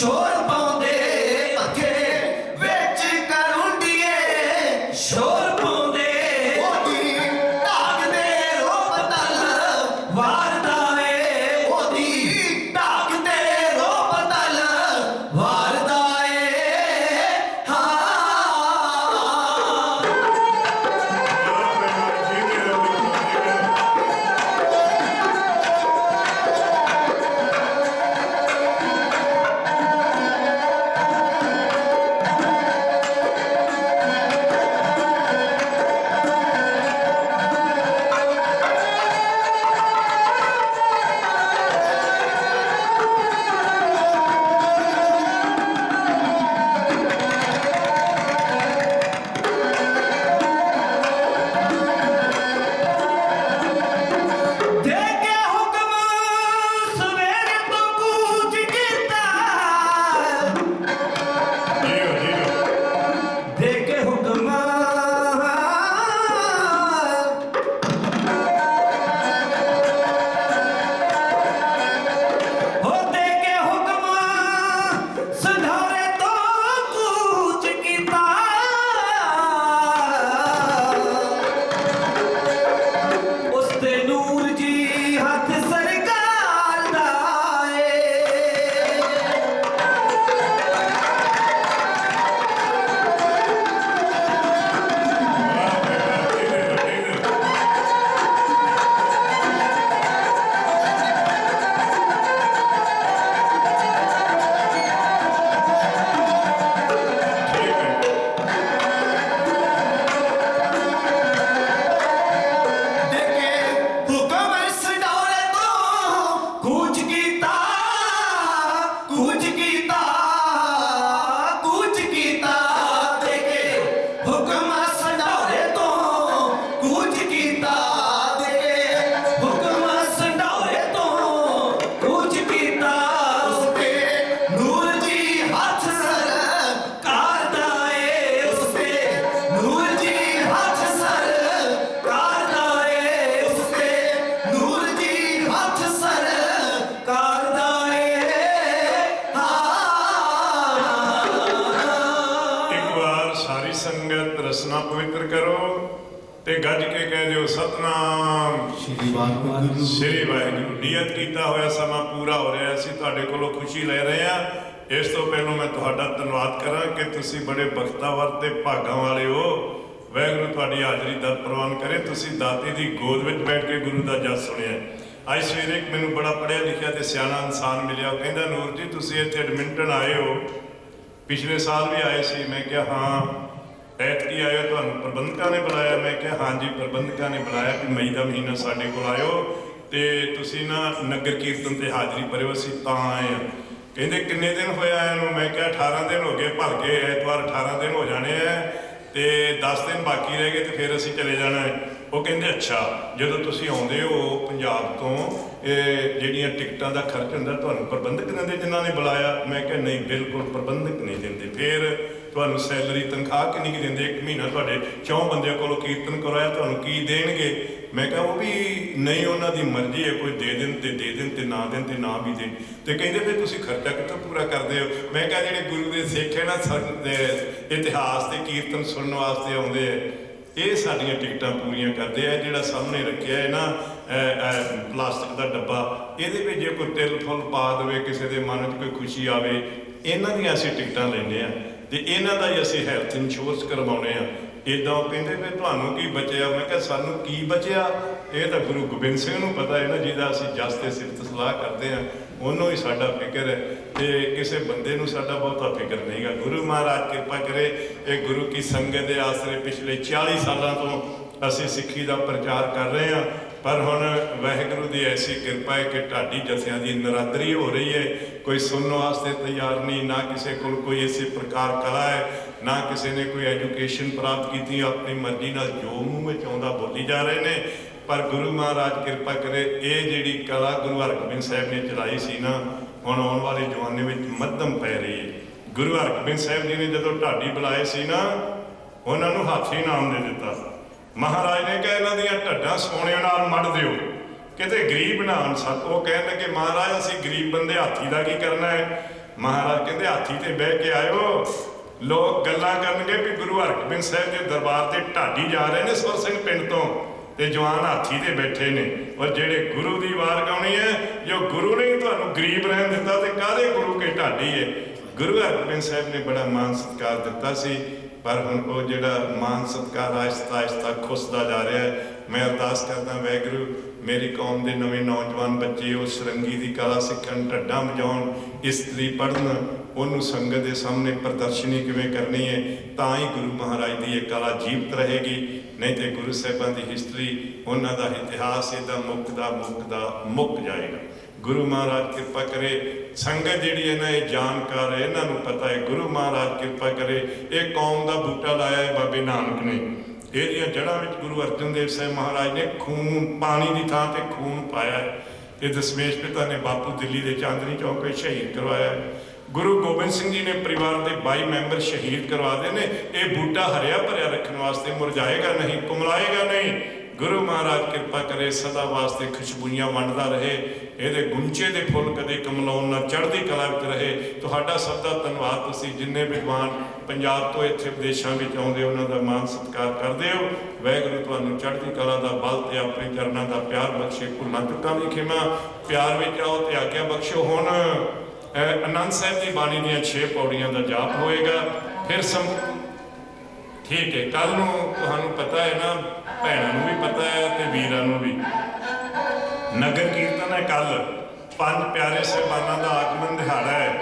chora. ਸੰਗਤ ਰਸਨਾ ਪਵਿੱਤਰ ਕਰੋ ਤੇ ਗੱਜ ਕੇ ਕਹਿ ਦਿਓ ਸਤਨਾਮ। ਸ਼੍ਰੀ ਵਾਹਿਗੁਰੂ ਸ੍ਰੀ ਵਾਹਿਗੁਰੂ। ਨਿਯਤ ਕੀਤਾ ਹੋਇਆ ਸਮਾਂ ਪੂਰਾ ਹੋ ਰਿਹਾ। ਅਸੀਂ ਤੁਹਾਡੇ ਕੋਲੋਂ ਖੁਸ਼ੀ ਲੈ ਰਹੇ ਹਾਂ। ਇਸ ਤੋਂ ਪਹਿਲਾਂ ਮੈਂ ਤੁਹਾਡਾ ਧੰਨਵਾਦ ਕਰਾਂ ਕਿ ਤੁਸੀਂ ਬੜੇ ਬਖਤਾਵਰ ਤੇ ਭਾਗਾਂ ਵਾਲੇ ਹੋ। ਵਾਹਿਗੁਰੂ ਤੁਹਾਡੀ ਹਾਜ਼ਰੀ ਦਾ ਪ੍ਰਵਾਨ ਕਰੇ। ਤੁਸੀਂ ਦਾਤੇ ਦੀ ਗੋਦ ਵਿੱਚ ਬੈਠ ਕੇ ਗੁਰੂ ਦਾ ਜਸ ਸੁਣਿਆ। ਅੱਜ ਸਵੇਰੇ ਇੱਕ ਮੈਨੂੰ ਬੜਾ ਪੜ੍ਹਿਆ ਲਿਖਿਆ ਤੇ ਸਿਆਣਾ ਇਨਸਾਨ ਮਿਲਿਆ। ਕਹਿੰਦਾ ਨੂਰ ਜੀ ਤੁਸੀਂ ਇੱਥੇ ਐਡਮਿੰਟਨ ਆਏ ਹੋ। ਪਿਛਲੇ ਸਾਲ ਵੀ ਆਏ ਸੀ। ਮੈਂ ਕਿਹਾ ਹਾਂ। ਐਤਕੀ ਆਇਓ, ਤੁਹਾਨੂੰ ਪ੍ਰਬੰਧਕਾਂ ਨੇ ਬੁਲਾਇਆ। ਮੈਂ ਕਿਹਾ ਹਾਂਜੀ ਪ੍ਰਬੰਧਕਾਂ ਨੇ ਬੁਲਾਇਆ ਕਿ ਮਈ ਦਾ ਮਹੀਨਾ ਸਾਡੇ ਕੋਲ ਆਇਓ ਤੇ ਤੁਸੀਂ ਨਾ ਨਗਰ ਕੀਰਤਨ ਤੇ ਹਾਜ਼ਰੀ ਭਰਿਓ, ਅਸੀਂ ਤਾਂ ਆਏ ਹਾਂ। ਕਹਿੰਦੇ, ਕਿੰਨੇ ਦਿਨ ਹੋਇਆ ਇਹਨੂੰ? ਮੈਂ ਕਿਹਾ 18 ਦਿਨ ਹੋ ਗਏ, ਭਰ ਕੇ ਐਤਵਾਰ 18 ਦਿਨ ਹੋ ਜਾਣੇ ਆ ਤੇ 10 ਦਿਨ ਬਾਕੀ ਰਹਿ ਗਏ ਤੇ ਫਿਰ ਅਸੀਂ ਚਲੇ ਜਾਣਾ ਹੈ। ਉਹ ਕਹਿੰਦੇ, ਅੱਛਾ, ਜਦੋਂ ਤੁਸੀਂ ਆਉਂਦੇ ਹੋ ਪੰਜਾਬ ਤੋਂ, ਇਹ ਜਿਹੜੀਆਂ ਟਿਕਟਾਂ ਦਾ ਖਰਚ ਹੁੰਦਾ, ਤੁਹਾਨੂੰ ਪ੍ਰਬੰਧਕ ਦਿੰਦੇ ਜਿਨ੍ਹਾਂ ਨੇ ਬੁਲਾਇਆ? ਮੈਂ ਕਿਹਾ, ਨਹੀਂ, ਬਿਲਕੁਲ ਪ੍ਰਬੰਧਕ ਨਹੀਂ ਦਿੰਦੇ। ਫਿਰ ਤੁਹਾਨੂੰ ਸੈਲਰੀ ਤਨਖਾਹ ਕਿੰਨੀ ਕੁ ਦਿੰਦੇ? ਇੱਕ ਮਹੀਨਾ ਤੁਹਾਡੇ ਚੌਂ ਬੰਦਿਆਂ ਕੋਲੋਂ ਕੀਰਤਨ ਕਰਾਇਆ, ਤੁਹਾਨੂੰ ਕੀ ਦੇਣਗੇ? ਮੈਂ ਕਿਹਾ ਉਹ ਵੀ ਨਹੀਂ, ਉਹਨਾਂ ਦੀ ਮਰਜ਼ੀ ਹੈ, ਕੋਈ ਦੇ ਦੇਣ ਤੇ ਦੇ ਦੇਣ ਤੇ ਨਾ ਦੇਣ ਤੇ ਨਾ ਵੀ ਦੇਣ। ਤੇ ਕਹਿੰਦੇ ਫਿਰ ਤੁਸੀਂ ਖਰਚਾ ਕਿੱਥੋਂ ਪੂਰਾ ਕਰਦੇ ਹੋ? ਮੈਂ ਕਿਹਾ ਜਿਹੜੇ ਗੁਰੂ ਦੇ ਸਿੱਖ ਹੈ ਨਾ ਸੰ- ਇਤਿਹਾਸ ਤੇ ਕੀਰਤਨ ਸੁਣਨ ਵਾਸਤੇ ਆਉਂਦੇ ਆ, ਇਹ ਸਾਡੀਆਂ ਟਿਕਟਾਂ ਪੂਰੀਆਂ ਕਰਦੇ ਆ, ਜਿਹੜਾ ਸਾਹਮਣੇ ਰੱਖਿਆ ਹੈ ਨਾ ਪਲਾਸਟਿਕ ਦਾ ਡੱਬਾ, ਇਹਦੇ ਵਿੱਚ ਜੇ ਕੋਈ ਤਿਲ ਫੁੱਲ ਪਾ ਦੇਵੇ, ਕਿਸੇ ਦੇ ਮਨ 'ਚ ਕੋਈ ਖੁਸ਼ੀ ਆਵੇ, ਇਹਨਾਂ ਦੀਆਂ ਅਸੀਂ ਟਿਕਟਾਂ ਲੈਂਦੇ ਆ। ਤੇ ਇਹਨਾਂ ਦਾ ਹੀ ਅਸੀਂ ਹੈਲਥ ਇੰਸ਼ੋਰੈਂਸ ਕਰਵਾਉਣੇ ਆ। ਇਦਾਂ ਉਹ ਕਹਿੰਦੇ ਵੀ ਤੁਹਾਨੂੰ ਕੀ ਬਚਿਆ? ਮੈਂ ਕਿਹਾ, ਸਾਨੂੰ ਕੀ ਬਚਿਆ? ਇਹ ਤਾਂ ਗੁਰੂ ਗੋਬਿੰਦ ਸਿੰਘ ਨੂੰ ਪਤਾ ਹੈ ਨਾ, ਜਿਹਦਾ ਅਸੀਂ ਜਸ ਤੇ ਸਿਫਤ ਸਲਾਹ ਕਰਦੇ ਆ। ਉਹਨੂੰ ਹੀ ਸਾਡਾ ਫਿਕਰ ਹੈ। ਤੇ ਕਿਸੇ ਬੰਦੇ ਨੂੰ ਸਾਡਾ ਬਹੁਤਾ ਫਿਕਰ ਨਹੀਂਗਾ ਗੁਰੂ ਮਹਾਰਾਜ ਕਿਰਪਾ ਕਰੇ, ਇਹ ਗੁਰੂ ਕੀ ਸੰਗਤ ਦੇ ਆਸਰੇ ਪਿਛਲੇ 40 ਸਾਲਾਂ ਤੋਂ ਅਸੀਂ ਸਿੱਖੀ ਦਾ ਪ੍ਰਚਾਰ ਕਰ ਰਹੇ ਹਾਂ ਪਰ ਹੁਣ ਵਾਹਿਗੁਰੂ ਦੀ ਐਸੀ ਕਿਰਪਾ ਹੈ ਕਿ ਢਾਡੀ ਜਥਿਆਂ ਦੀ ਨਰਾਦਰੀ ਹੋ ਰਹੀ ਹੈ। ਕੋਈ ਸੁਣਨ ਵਾਸਤੇ ਤਿਆਰ ਨਹੀਂ, ਨਾ ਕਿਸੇ ਕੋਲ ਕੋਈ ਇਸੇ ਪ੍ਰਕਾਰ ਕਲਾ ਹੈ, ਨਾ ਕਿਸੇ ਨੇ ਕੋਈ ਐਜੂਕੇਸ਼ਨ ਪ੍ਰਾਪਤ ਕੀਤੀ, ਆਪਣੀ ਮਰਜ਼ੀ ਨਾਲ ਜੋ ਮੂੰਹ ਵਿੱਚ ਆਉਂਦਾ ਬੋਲੀ ਜਾ ਰਹੇ ਨੇ। ਪਰ ਗੁਰੂ ਮਹਾਰਾਜ ਕਿਰਪਾ ਕਰੇ, ਇਹ ਜਿਹੜੀ ਕਲਾ ਗੁਰੂ ਹਰਗੋਬਿੰਦ ਸਾਹਿਬ ਨੇ ਚਲਾਈ ਸੀ ਨਾ, ਹੁਣ ਆਉਣ ਵਾਲੇ ਜ਼ਮਾਨੇ ਵਿੱਚ ਮੱਧਮ ਪੈ ਰਹੀ ਹੈ। ਗੁਰੂ ਹਰਗੋਬਿੰਦ ਸਾਹਿਬ ਜੀ ਨੇ ਜਦੋਂ ਢਾਡੀ ਬੁਲਾਏ ਸੀ ਨਾ, ਉਹਨਾਂ ਨੂੰ ਹਾਥੀ ਨਾਮ ਦੇ ਦਿੱਤਾ। ਮਹਾਰਾਜ ਨੇ ਕਿਹਾ, ਇਹਨਾਂ ਦੀਆਂ ਢੱਡਾਂ ਸੋਨੇ ਨਾਲ ਮੜ ਦਿਓ। ਕਿਤੇ ਗਰੀਬ ਨਾ ਹਨ ਉਹ ਕਹਿਣ ਲੱਗੇ, ਮਹਾਰਾਜ, ਅਸੀਂ ਗਰੀਬ ਬੰਦੇ ਹਾਥੀ ਦਾ ਕੀ ਕਰਨਾ ਹੈ? ਮਹਾਰਾਜ ਕਹਿੰਦੇ, ਹਾਥੀ ਤੇ ਬਹਿ ਕੇ ਆਇਓ। ਲੋਕ ਗੱਲਾਂ ਕਰਨਗੇ ਵੀ ਗੁਰੂ ਹਰਗੋਬਿੰਦ ਸਾਹਿਬ ਦੇ ਦਰਬਾਰ ਤੇ ਢਾਡੀ ਜਾ ਰਹੇ ਨੇ ਸਵਰ ਸਿੰਘ ਪਿੰਡ ਤੋਂ ਤੇ ਜਵਾਨ ਹਾਥੀ ਤੇ ਬੈਠੇ ਨੇ। ਔਰ ਜਿਹੜੇ ਗੁਰੂ ਦੀ ਵਾਰ ਗਾਉਣੀ ਹੈ, ਜੋ ਗੁਰੂ ਨੇ ਤੁਹਾਨੂੰ ਗਰੀਬ ਰਹਿਣ ਦਿੱਤਾ ਤੇ ਕਾਹਦੇ ਗੁਰੂ ਕੇ ਢਾਡੀ ਹੈ? ਗੁਰੂ ਹਰਗੋਬਿੰਦ ਸਾਹਿਬ ਨੇ ਬੜਾ ਮਾਨ ਸਤਿਕਾਰ ਦਿੱਤਾ ਸੀ। ਪਰ ਹੁਣ ਉਹ ਜਿਹੜਾ ਮਾਨ ਸਤਿਕਾਰ ਆਇਸਤਾ ਆਹਿਸਤਾ ਖੁੱਸਦਾ ਜਾ ਰਿਹਾ ਹੈ, ਮੈਂ ਅਰਦਾਸ ਕਰਦਾ ਵੈਗੁਰੂ ਮੇਰੀ ਕੌਮ ਦੇ ਨਵੇਂ ਨੌਜਵਾਨ ਬੱਚੇ ਉਹ ਸਰੰਗੀ ਦੀ ਕਲਾ ਸਿੱਖਣ, ਢੱਡਾਂ ਵਜਾਉਣ ਇਸਤਰੀ ਪੜ੍ਹਨ, ਉਹਨੂੰ ਸੰਗਤ ਦੇ ਸਾਹਮਣੇ ਪ੍ਰਦਰਸ਼ਨੀ ਕਿਵੇਂ ਕਰਨੀ ਹੈ, ਤਾਂ ਹੀ ਗੁਰੂ ਮਹਾਰਾਜ ਦੀ ਇਹ ਕਲਾ ਜੀਵਤ ਰਹੇਗੀ। ਨਹੀਂ ਤੇ ਗੁਰੂ ਸਾਹਿਬਾਂ ਦੀ ਹਿਸਟਰੀ ਉਹਨਾਂ ਦਾ ਇਤਿਹਾਸ, ਇਹਦਾ ਮੁੱਕਦਾ ਮੁੱਕਦਾ ਮੁੱਕ ਜਾਏਗਾ। ਗੁਰੂ ਮਹਾਰਾਜ ਕਿਰਪਾ ਕਰੇ। ਸੰਗਤ ਜਿਹੜੀ ਹੈ ਨਾ, ਇਹ ਜਾਣਕਾਰ ਹੈ ਇਹਨਾਂ ਨੂੰ ਪਤਾ ਹੈ, ਗੁਰੂ ਮਹਾਰਾਜ ਕਿਰਪਾ ਕਰੇ। ਇਹ ਕੌਮ ਦਾ ਬੂਟਾ ਲਾਇਆ ਹੈ ਬਾਬੇ ਨਾਨਕ ਨੇ। ਇਹਦੀਆਂ ਜੜ੍ਹਾਂ ਵਿੱਚ ਗੁਰੂ ਅਰਜਨ ਦੇਵ ਸਾਹਿਬ ਮਹਾਰਾਜ ਨੇ ਖੂਨ, ਪਾਣੀ ਦੀ ਥਾਂ ਤੇ ਖੂਨ ਪਾਇਆ ਹੈ। ਤੇ ਦਸ਼ਮੇਸ਼ ਪਿਤਾ ਨੇ ਬਾਪੂ ਦਿੱਲੀ ਦੇ ਚਾਂਦਨੀ ਚੌਕ ਤੇ ਸ਼ਹੀਦ ਕਰਵਾਇਆ ਗੁਰੂ ਗੋਬਿੰਦ ਸਿੰਘ ਜੀ ਨੇ ਪਰਿਵਾਰ ਦੇ 22 ਮੈਂਬਰ ਸ਼ਹੀਦ ਕਰਵਾ ਦੇ ਨੇ। ਇਹ ਬੂਟਾ ਹਰਿਆ ਭਰਿਆ ਰੱਖਣ ਵਾਸਤੇ ਮੁਰਝਾਏਗਾ ਨਹੀਂ, ਕੁਮਲਾਏਗਾ ਨਹੀਂ। ਗੁਰੂ ਮਹਾਰਾਜ ਕਿਰਪਾ ਕਰੇ ਸਦਾ ਵਾਸਤੇ ਖੁਸ਼ਬੂਆਂ ਵੰਡਦਾ ਰਹੇ ਇਹਦੇ ਗੁੰਚੇ ਦੇ ਫੁੱਲ ਕਦੇ ਕਮਲਾਉਣ ਨਾ ਚੜ੍ਹਦੀ ਕਲਾ ਵਿੱਚ ਰਹੇ। ਤੁਹਾਡਾ ਸਭ ਦਾ ਧੰਨਵਾਦ ਤੁਸੀਂ ਜਿੰਨੇ ਵਿਦਵਾਨ ਪੰਜਾਬ ਤੋਂ ਇੱਥੇ ਵਿਦੇਸ਼ਾਂ ਵਿੱਚ ਆਉਂਦੇ ਉਹਨਾਂ ਦਾ ਮਾਨ ਸਤਿਕਾਰ ਕਰਦੇ ਹੋ। ਵਾਹਿਗੁਰੂ ਤੁਹਾਨੂੰ ਚੜ੍ਹਦੀ ਕਲਾ ਦਾ ਬਲ ਤੇ ਆਪਣੇ ਚਰਨਾਂ ਦਾ ਪਿਆਰ ਬਖਸ਼ੇ। ਭੁੱਲਾਂ ਚੁੱਕਾਂ ਦੀ ਖਿਮਾ ਪਿਆਰ ਵਿੱਚ ਆਓ ਤੇ ਆਗਿਆ ਬਖਸ਼ੋ ਹੁਣ। ਅਹ, ਆਨੰਦ ਸਾਹਿਬ ਦੀ ਬਾਣੀ ਦੀਆਂ 6 ਪੌੜੀਆਂ ਦਾ ਜਾਪ ਹੋਏਗਾ ਫਿਰ ਸਮ ਠੀਕ ਹੈ। ਕੱਲ ਨੂੰ ਤੁਹਾਨੂੰ ਪਤਾ ਹੈ ਨਾ, ਭੈਣਾਂ ਨੂੰ ਵੀ ਪਤਾ ਹੈ ਤੇ ਵੀਰਾਂ ਨੂੰ ਵੀ। ਨਗਰ ਕੀਰਤਨ ਹੈ ਕੱਲ ਪੰਜ ਪਿਆਰੇ ਸਹਿਬਾਨਾਂ ਦਾ ਆਗਮਨ ਦਿਹਾੜਾ ਹੈ।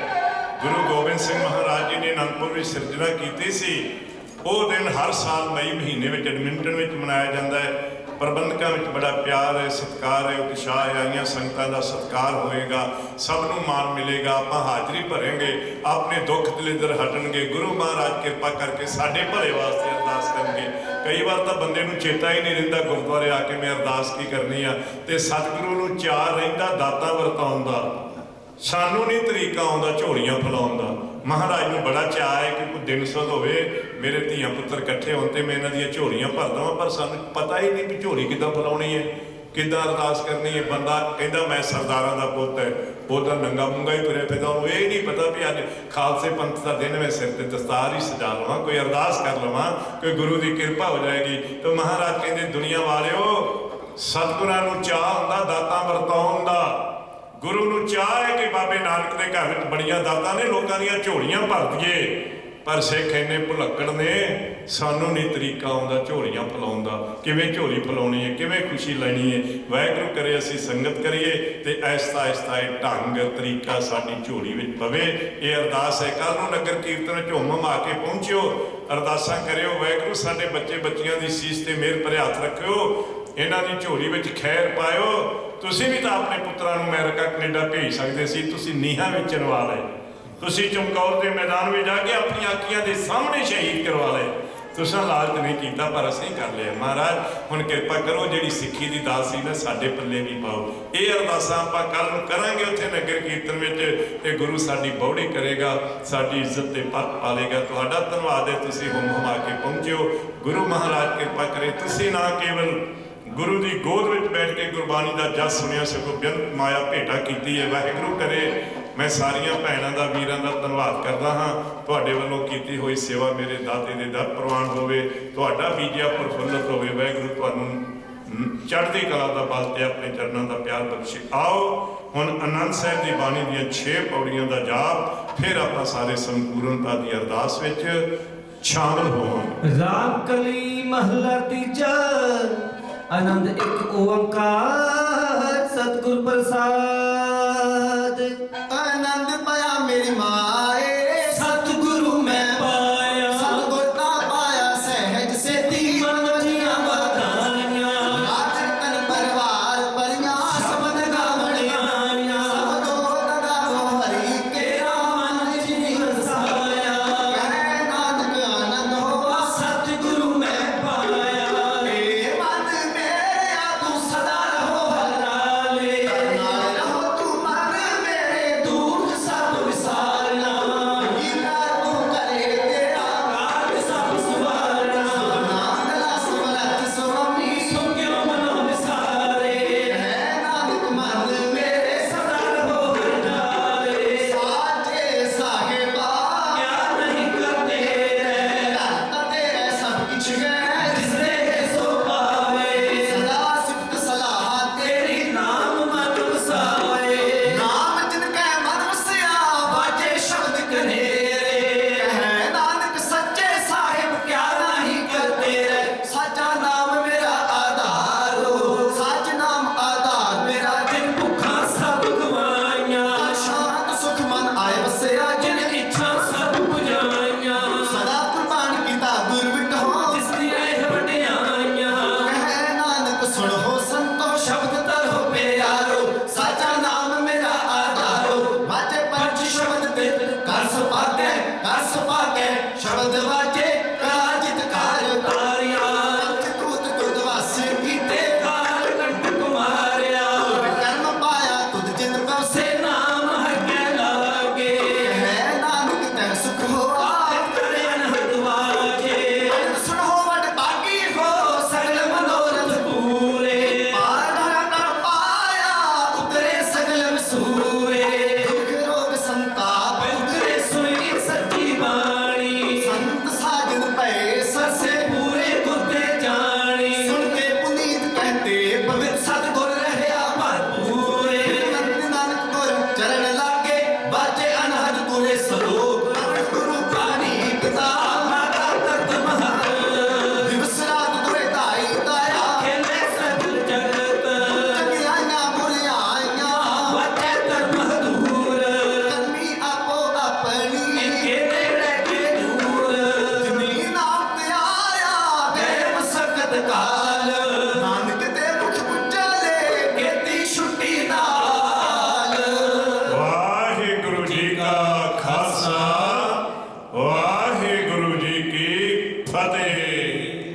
ਗੁਰੂ ਗੋਬਿੰਦ ਸਿੰਘ ਮਹਾਰਾਜ ਜੀ ਨੇ ਅਨੰਦਪੁਰ ਵਿੱਚ ਸਿਰਜਣਾ ਕੀਤੀ ਸੀ। ਉਹ ਦਿਨ ਹਰ ਸਾਲ ਮਈ ਮਹੀਨੇ ਵਿੱਚ ਐਡਮਿੰਟਨ ਵਿੱਚ ਮਨਾਇਆ ਜਾਂਦਾ ਹੈ। ਪ੍ਰਬੰਧਕਾਂ ਵਿੱਚ ਬੜਾ ਪਿਆਰ ਹੈ, ਸਤਿਕਾਰ ਹੈ, ਉਤਸ਼ਾਹ ਹੈ, ਆਈਆਂ ਸੰਗਤਾਂ ਦਾ ਸਤਿਕਾਰ ਹੋਏਗਾ, ਸਭ ਨੂੰ ਮਾਣ ਮਿਲੇਗਾ, ਆਪਾਂ ਹਾਜ਼ਰੀ ਭਰਾਂਗੇ, ਆਪਣੇ ਦੁੱਖ ਦਲਿੱਦਰ ਹਟਣਗੇ, ਗੁਰੂ ਮਹਾਰਾਜ ਕਿਰਪਾ ਕਰਕੇ ਸਾਡੇ ਭਲੇ ਵਾਸਤੇ ਅਰਦਾਸ ਕਰਨਗੇ। ਕਈ ਵਾਰ ਤਾਂ ਬੰਦੇ ਨੂੰ ਚੇਤਾ ਹੀ ਨਹੀਂ ਰਹਿੰਦਾ ਗੁਰਦੁਆਰੇ ਆ ਕੇ ਮੈਂ ਅਰਦਾਸ ਕੀ ਕਰਨੀ ਆ, ਤੇ ਸਤਿਗੁਰੂ ਨੂੰ ਚਾਰ ਰਹਿੰਦਾ, ਦਾਤਾ ਵਰਤਾਉਣ ਦਾ ਸਾਨੂੰ ਨਹੀਂ ਤਰੀਕਾ ਆਉਂਦਾ ਝੋਲੀਆਂ ਫਲਾਉਣ ਦਾ। ਮਹਾਰਾਜ ਨੂੰ ਬੜਾ ਚਾਅ ਹੈ ਕਿ ਕੋਈ ਦਿਨ ਸੁਧ ਹੋਵੇ, ਮੇਰੇ ਧੀਆਂ ਪੁੱਤਰ ਇਕੱਠੇ ਹੋਣ ਤੇ ਮੈਂ ਇਹਨਾਂ ਦੀਆਂ ਝੋਲੀਆਂ ਭਰ ਦਵਾਂ, ਪਰ ਸਾਨੂੰ ਪਤਾ ਹੀ ਨਹੀਂ ਵੀ ਝੋਲੀ ਕਿੱਦਾਂ ਫਲਾਉਣੀ ਹੈ, ਕਿੱਦਾਂ ਅਰਦਾਸ ਕਰਨੀ ਹੈ। ਬੰਦਾ ਕਹਿੰਦਾ, ਮੈਂ ਸਰਦਾਰਾਂ ਦਾ ਪੁੱਤ ਹੈ ਉਹਦਾ ਨੰਗਾ ਮੁੰਗਾ ਹੀ ਤੁਰਿਆ ਫਿਰਦਾ, ਉਹ ਇਹ ਨਹੀਂ ਪਤਾ ਵੀ ਅੱਜ ਖਾਲਸੇ ਪੰਥ ਦਾ ਦਿਨ ਮੈਂ ਸਿਰ ਤੇ ਦਸਤਾਰ ਹੀ ਸਜਾ ਲਵਾਂ, ਕੋਈ ਅਰਦਾਸ ਕਰ ਲਵਾਂ, ਕੋਈ ਗੁਰੂ ਦੀ ਕਿਰਪਾ ਹੋ ਜਾਏਗੀ। ਤੇ ਮਹਾਰਾਜ ਕਹਿੰਦੇ, ਦੁਨੀਆ ਵਾਲਿਓ, ਸਤਿਗੁਰਾਂ ਨੂੰ ਚਾਹ ਹੁੰਦਾ, ਦਾਤਾਂ ਵਰਤਾਉਣ ਦਾ। ਗੁਰੂ ਨੂੰ ਚਾਹ ਹੈ ਕਿ ਬਾਬੇ ਨਾਨਕ ਦੇ ਘਰ ਵਿੱਚ ਬੜੀਆਂ ਦਾਤਾਂ ਨੇ, ਲੋਕਾਂ ਦੀਆਂ ਝੋਲੀਆਂ ਭਰ ਦਈਏ। ਪਰ ਸਿੱਖ ਇੰਨੇ ਭੁਲੱਕੜ ਨੇ, ਸਾਨੂੰ ਨਹੀਂ ਤਰੀਕਾ ਆਉਂਦਾ ਝੋਲੀਆਂ ਫਲਾਉਣ ਦਾ। ਕਿਵੇਂ ਝੋਲੀ ਫਲਾਉਣੀ ਹੈ, ਕਿਵੇਂ ਖੁਸ਼ੀ ਲੈਣੀ ਹੈ? ਵਾਹਿਗੁਰੂ ਕਰੇ ਅਸੀਂ ਸੰਗਤ ਕਰੀਏ ਤੇ ਐਸਤਾ ਐਸਤਾ ਇਹ ਢੰਗ, ਤਰੀਕਾ ਸਾਡੀ ਝੋਲੀ ਵਿੱਚ ਪਵੇ। ਇਹ ਅਰਦਾਸ ਹੈ ਕੱਲ ਨੂੰ ਨਗਰ ਕੀਰਤਨ ਵਿੱਚ ਆ ਕੇ ਪਹੁੰਚਿਓ। ਅਰਦਾਸਾਂ ਕਰਿਓ, ਵਾਹਿਗੁਰੂ ਸਾਡੇ ਬੱਚੇ ਬੱਚੀਆਂ ਦੀ ਸੀਸ ਤੇ ਮਿਹਰ ਭਰੇ ਹੱਥ ਰੱਖਿਓ। ਇਹਨਾਂ ਦੀ ਝੋਲੀ ਵਿੱਚ ਖੈਰ ਪਾਇਓ। ਤੁਸੀਂ ਵੀ ਤਾਂ ਆਪਣੇ ਪੁੱਤਰਾਂ ਨੂੰ ਅਮਰੀਕਾ, ਕੈਨੇਡਾ ਭੇਜ ਸਕਦੇ ਸੀ, ਤੁਸੀਂ ਨੀਹਾਂ ਵਿੱਚ ਚਨਵਾ ਲਏ। ਤੁਸੀਂ ਚਮਕੌਰ ਦੇ ਮੈਦਾਨ ਵਿੱਚ ਜਾ ਕੇ ਆਪਣੀਆਂ ਅੱਖੀਆਂ ਦੇ ਸਾਹਮਣੇ ਸ਼ਹੀਦ ਕਰਵਾ ਲਏ। ਤੁਸੀਂ ਲਾਲਚ ਨਹੀਂ ਕੀਤਾ, ਪਰ ਅਸੀਂ ਕਰ ਲਿਆ। ਮਹਾਰਾਜ, ਹੁਣ ਕਿਰਪਾ ਕਰੋ, ਜਿਹੜੀ ਸਿੱਖੀ ਦੀ ਦਾਤ ਸੀ ਨਾ, ਸਾਡੇ ਪੱਲੇ ਵੀ ਪਾਓ। ਇਹ ਅਰਦਾਸਾਂ ਆਪਾਂ ਕੱਲ ਨੂੰ ਕਰਾਂਗੇ ਉੱਥੇ ਨਗਰ ਕੀਰਤਨ ਵਿੱਚ, ਤੇ ਗੁਰੂ ਸਾਡੀ ਬੌੜੀ ਕਰੇਗਾ, ਸਾਡੀ ਇੱਜ਼ਤ ਤੇ ਪੱਤ ਪਾਲੇਗਾ। ਤੁਹਾਡਾ ਧੰਨਵਾਦ ਹੈ, ਤੁਸੀਂ ਹੁਮ ਹੁਮਾ ਕੇ ਪਹੁੰਚਿਓ। ਗੁਰੂ ਮਹਾਰਾਜ, ਕਿਰਪਾ ਕਰੇ, ਤੁਸੀਂ ਨਾ ਕੇਵਲ ਗੁਰੂ ਦੀ ਗੋਦ ਵਿੱਚ ਬੈਠ ਕੇ ਗੁਰਬਾਣੀ ਦਾ ਜਸ ਸੁਣਿਆ, ਸਗੋਂ ਬੇਅੰਤ ਮਾਇਆ ਭੇਟਾ ਕੀਤੀ ਹੈ। ਵਾਹਿਗੁਰੂ ਕਰੇ, ਮੈਂ ਸਾਰੀਆਂ ਭੈਣਾਂ ਦਾ, ਵੀਰਾਂ ਦਾ ਧੰਨਵਾਦ ਕਰਦਾ ਹਾਂ। ਤੁਹਾਡੇ ਵੱਲੋਂ ਕੀਤੀ ਹੋਈ ਸੇਵਾ ਮੇਰੇ ਦਾਤੇ ਦੇ ਦਰ ਪ੍ਰਵਾਨ ਹੋਵੇ, ਤੁਹਾਡਾ ਬੀਜਿਆ ਪ੍ਰਫੁੱਲਤ ਹੋਵੇ। ਵਾਹਿਗੁਰੂ ਤੁਹਾਨੂੰ ਚੜ੍ਹਦੀ ਕਲਾ ਦਾ ਬਲ ਤੇ ਆਪਣੇ ਚਰਨਾਂ ਦਾ ਪਿਆਰ ਬਖਸ਼ੇ। ਆਓ, ਹੁਣ ਆਨੰਦ ਸਾਹਿਬ ਦੀ ਬਾਣੀ ਦੀਆਂ 6 ਪੌੜੀਆਂ ਦਾ ਜਾਪ, ਫਿਰ ਆਪਾਂ ਸਾਰੇ ਸੰਪੂਰਨਤਾ ਦੀ ਅਰਦਾਸ ਵਿੱਚ ਸ਼ਾਮਲ ਹੋਵਾਂਗੇ। ਰਾਮ ਕਲੀ ਮਹਲਾ ਤੀਜਾ। ਆਨੰਦ ਇੱਕ ਓੰਕਾਰ ਸਤਿਗੁਰ ਪ੍ਰਸਾਦ। She